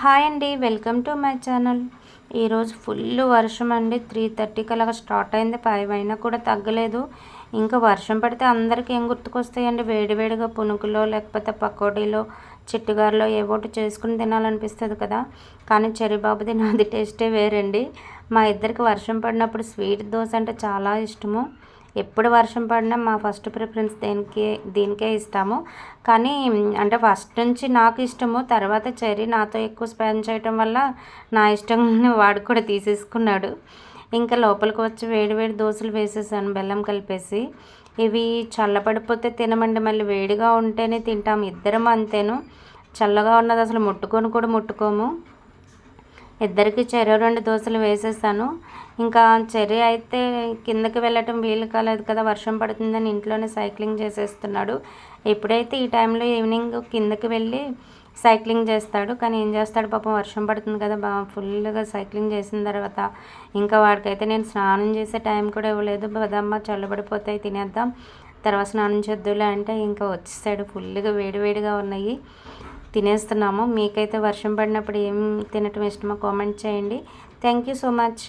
Hi అండి welcome to my channel. ఈరోజు full వర్షం అండి. త్రీ థర్టీకి అలాగ స్టార్ట్ అయింది. ఫైవ్ అయినా కూడా తగ్గలేదు. ఇంకా వర్షం పడితే అందరికీ ఏం గుర్తుకొస్తాయండి? వేడివేడిగా పునుకులో లేకపోతే పకోడీలో చిట్టుగారులో ఏవోటి చేసుకుని తినాలనిపిస్తుంది కదా. కానీ చెరిబాబుది నాది టేస్టే వేరండి. మా ఇద్దరికి వర్షం పడినప్పుడు స్వీట్ దోశ అంటే చాలా ఇష్టము. ఎప్పుడు వర్షం పడినా మా ఫస్ట్ ప్రిఫరెన్స్ దేనికి దీనికే ఇస్తాము. కానీ అంటే ఫస్ట్ నుంచి నాకు ఇష్టము తర్వాత చెర్రీ నాతో ఎక్కువ స్పెండ్ చేయటం వల్ల నా ఇష్టం వాడు కూడా తీసేసుకున్నాడు. ఇంకా లోపలికి వచ్చి వేడి వేడి దోశలు వేసేసాను బెల్లం కలిపేసి. ఇవి చల్లబడిపోతే తినమండి మళ్ళీ వేడిగా ఉంటేనే తింటాము ఇద్దరం అంతేను. చల్లగా ఉన్నది అసలు ముట్టుకొని కూడా ముట్టుకోము. ఇద్దరికి చెరో రెండు దోశలు వేసేసాను. ఇంకా చెర్రీ అయితే కిందకి వెళ్ళటం వీలు కాలేదు కదా వర్షం పడుతుందని ఇంట్లోనే సైక్లింగ్ చేసేస్తున్నాడు. ఎప్పుడైతే ఈ టైంలో ఈవినింగ్ కిందకి వెళ్ళి సైక్లింగ్ చేస్తాడు కానీ ఏం చేస్తాడు పాపం వర్షం పడుతుంది కదా బా ఫుల్గా సైక్లింగ్ చేసిన తర్వాత. ఇంకా వాడికైతే నేను స్నానం చేసే టైం కూడా ఇవ్వలేదు. బదమ్మ చల్లబడిపోతాయి తినేద్దాం. తర్వాత స్నానం చేద్దులే అంటే ఇంకా వచ్చేసాడు ఫుల్గా వేడివేడిగా ఉన్నాయి. తినేస్తున్నాము. మీకైతే వర్షం పడినప్పుడు ఏం తినటం ఇష్టమో కామెంట్ చేయండి. Thank you so much